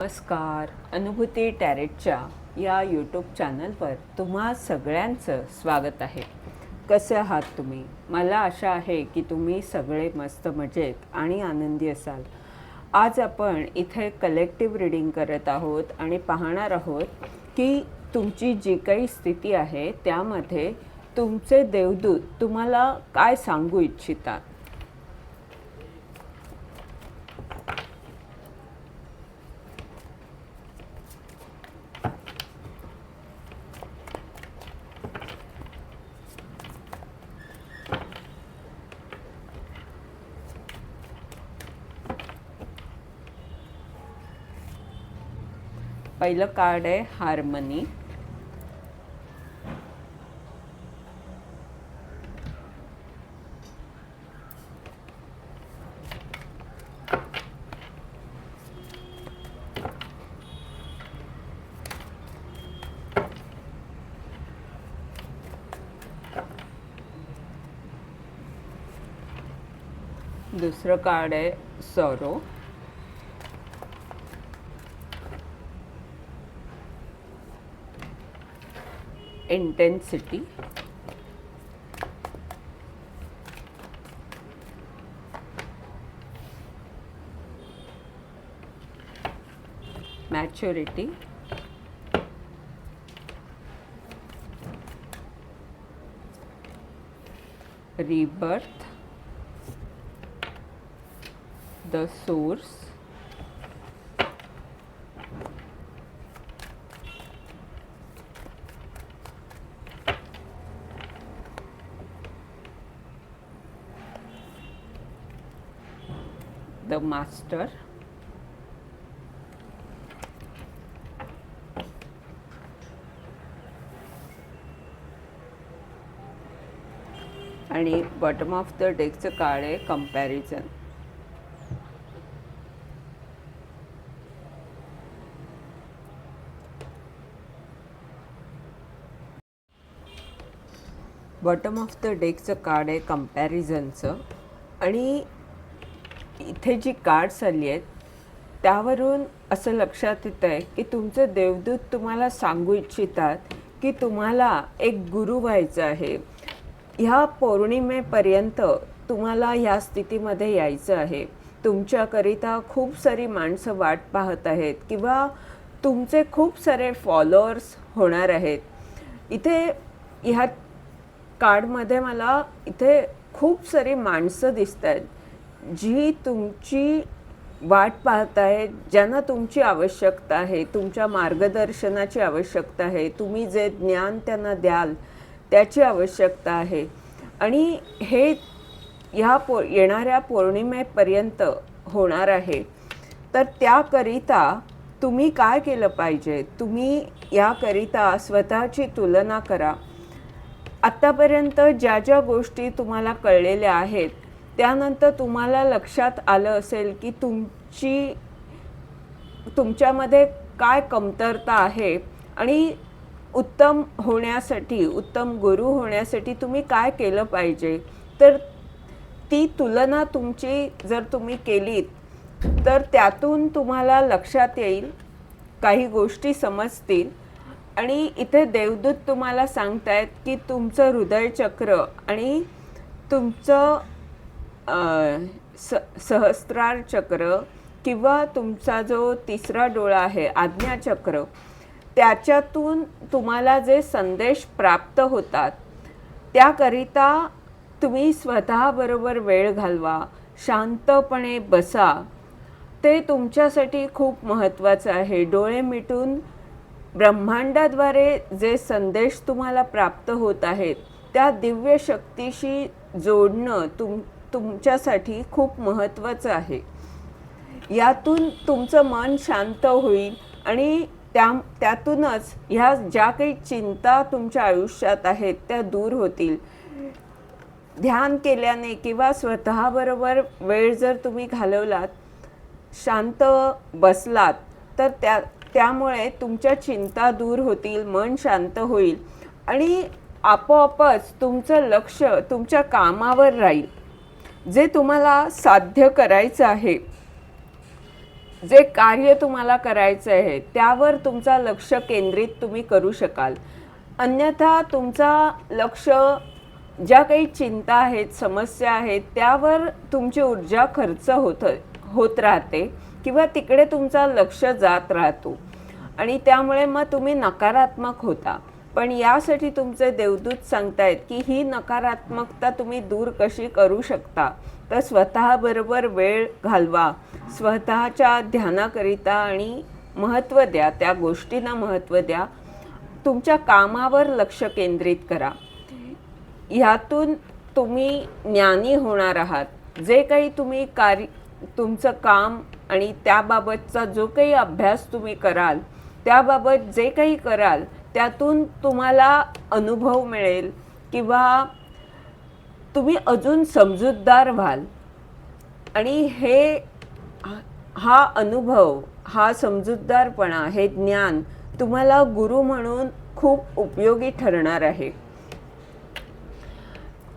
नमस्कार अनुभूती टॅरेटच्या या यूट्यूब चॅनलवर तुम्हा सगळ्यांचं स्वागत आहे. कसे आहात तुम्ही? मला आशा आहे की तुम्ही सगळे मस्त मजेत आणि आनंदी असाल. आज आपण इथे कलेक्टिव्ह रिडिंग करत आहोत आणि पाहणार आहोत की तुमची जी काही स्थिती आहे त्यामध्ये तुमचे देवदूत तुम्हाला काय सांगू इच्छितात. पहिलं कार्ड आहे हार्मनी दुसरं कार्ड आहे सरो intensity. Maturity. Rebirth. The source the master. आणि बॉटम ऑफ द डेकचं कार्ड आहे कंपॅरिझन बॉटम ऑफ द डेकचं कार्ड आहे कम्पॅरिझनचं आणि इथे जी कार्ड्स आली आहेत त्यावरून असं लक्षात येतं आहे की तुमचे देवदूत तुम्हाला सांगू इच्छितात की तुम्हाला एक गुरु व्हायचं आहे. ह्या पौर्णिमेपर्यंत तुम्हाला ह्या स्थितीमध्ये यायचं आहे. तुमच्याकरिता खूप सारी माणसं वाट पाहत आहेत किंवा तुमचे खूप सारे फॉलोअर्स होणार आहेत. इथे ह्या कार्डमध्ये मला इथे खूप सारी माणसं दिसत आहेत जी तुमची वाट पाहत आहे ज्यांना तुमची आवश्यकता आहे तुमच्या मार्गदर्शनाची आवश्यकता आहे तुम्ही जे ज्ञान त्यांना द्याल त्याची आवश्यकता आहे. आणि हे ह्या पो येणाऱ्या पौर्णिमेपर्यंत होणार आहे. तर त्याकरिता तुम्ही काय केलं पाहिजे? तुम्ही याकरिता स्वतःची तुलना करा. आत्तापर्यंत ज्या ज्या गोष्टी तुम्हाला कळलेल्या आहेत त्यानंतर तुम्हाला लक्षात आलं असेल की तुमची तुमच्यामध्ये काय कमतरता आहे आणि उत्तम होण्यासाठी उत्तम गुरु होण्यासाठी तुम्ही काय केलं पाहिजे? तर ती तुलना तुमची जर तुम्ही केलीत तर त्यातून तुम्हाला लक्षात येईल काही गोष्टी समजतील आणि इथे देवदूत तुम्हाला सांगतायत की तुमचं हृदयचक्र आणि तुमचं स सहस्त्रार चक्र किंवा तुमचा जो तिसरा डोळा आहे आज्ञाचक्र त्याच्यातून तुम्हाला जे संदेश प्राप्त होतात त्याकरिता तुम्ही स्वतःबरोबर वेळ घालवा शांतपणे बसा. ते तुमच्यासाठी खूप महत्त्वाचं आहे. डोळे मिटून ब्रह्मांडाद्वारे जे संदेश तुम्हाला प्राप्त होत आहेत त्या दिव्य शक्तीशी जोडणं तुम तुमच्यासाठी खूप महत्त्वाचं आहे. यातून तुमचं मन शांत होईल आणि त्या त्यातूनच ह्या ज्या काही चिंता तुमच्या आयुष्यात आहेत त्या दूर होतील. ध्यान केल्याने किंवा स्वतःबरोबर वेळ जर तुम्ही घालवलात शांत बसलात तर त्या त्यामुळे तुमच्या चिंता दूर होतील मन शांत होईल आणि आपोआपच तुमचं लक्ष तुमच्या कामावर राहील. जे तुम्हाला साध्य करायचं आहे जे कार्य तुम्हाला करायचं आहे त्यावर तुमचा लक्ष केंद्रित तुम्ही करू शकाल. अन्यथा तुमचा लक्ष ज्या काही चिंता आहेत समस्या आहेत त्यावर तुमची ऊर्जा खर्च होत होत राहते किंवा तिकडे तुमचा लक्ष जात राहतो. आणि त्यामुळे मग तुम्ही नकारात्मक होता. पण यासाठी तुमचे देवदूत सांगतायत की ही नकारात्मकता तुम्ही दूर कशी करू शकता? तर स्वतःबरोबर वेळ घालवा. स्वतःच्या ध्यानाकरिता आणि महत्त्व द्या. त्या गोष्टींना महत्त्व द्या. तुमच्या कामावर लक्ष केंद्रित करा. ह्यातून तुम्ही ज्ञानी होणार आहात. जे काही तुम्ही कार्य तुमचं काम आणि त्याबाबतचा जो काही अभ्यास तुम्ही कराल त्याबाबत जे काही कराल त्यातून तुम्हाला अनुभव मिळेल किंवा तुम्ही अजून समजूतदार व्हाल. आणि हे हा अनुभव हा समजूतदारपणा हे ज्ञान तुम्हाला गुरु म्हणून खूप उपयोगी ठरणार आहे.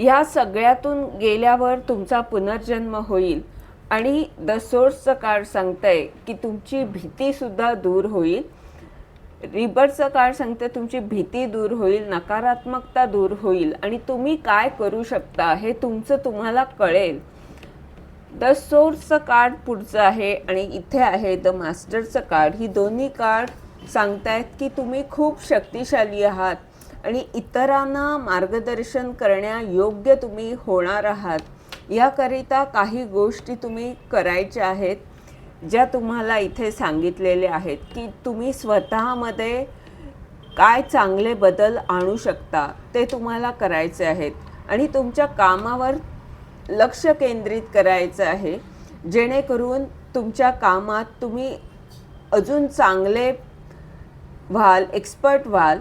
या सगळ्यातून गेल्यावर तुमचा पुनर्जन्म होईल आणि द सोर्सचं कार्ड सांगतंय की तुमची भीतीसुद्धा दूर होईल. रिबर्सचं कार्ड सांगते तुमची भीती दूर होईल नकारात्मकता दूर होईल आणि तुम्ही काय करू शकता हे तुमचं तुम्हाला कळेल. द सोर्सचं कार्ड पुढचं आहे आणि इथे आहे. द मास्टरचं कार्ड ही दोन्ही कार्ड सांगतायत की तुम्ही खूप शक्तिशाली आहात आणि इतरांना मार्गदर्शन करण्या योग्य तुम्ही होणार आहात. याकरिता काही गोष्टी तुम्ही करायच्या आहेत. ज्या तुम्हाला इथे सांगितलेल्या आहेत की तुम्ही स्वतःमध्ये काय चांगले बदल आणू शकता ते तुम्हाला करायचे आहेत. आणि तुमच्या कामावर लक्ष केंद्रित करायचं आहे. जेणेकरून तुमच्या कामात तुम्ही अजून चांगले व्हाल एक्सपर्ट व्हाल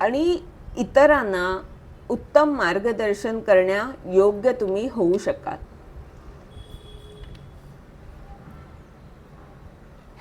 आणि इतरांना उत्तम मार्गदर्शन करण्या योग्य तुम्ही होऊ शकाल.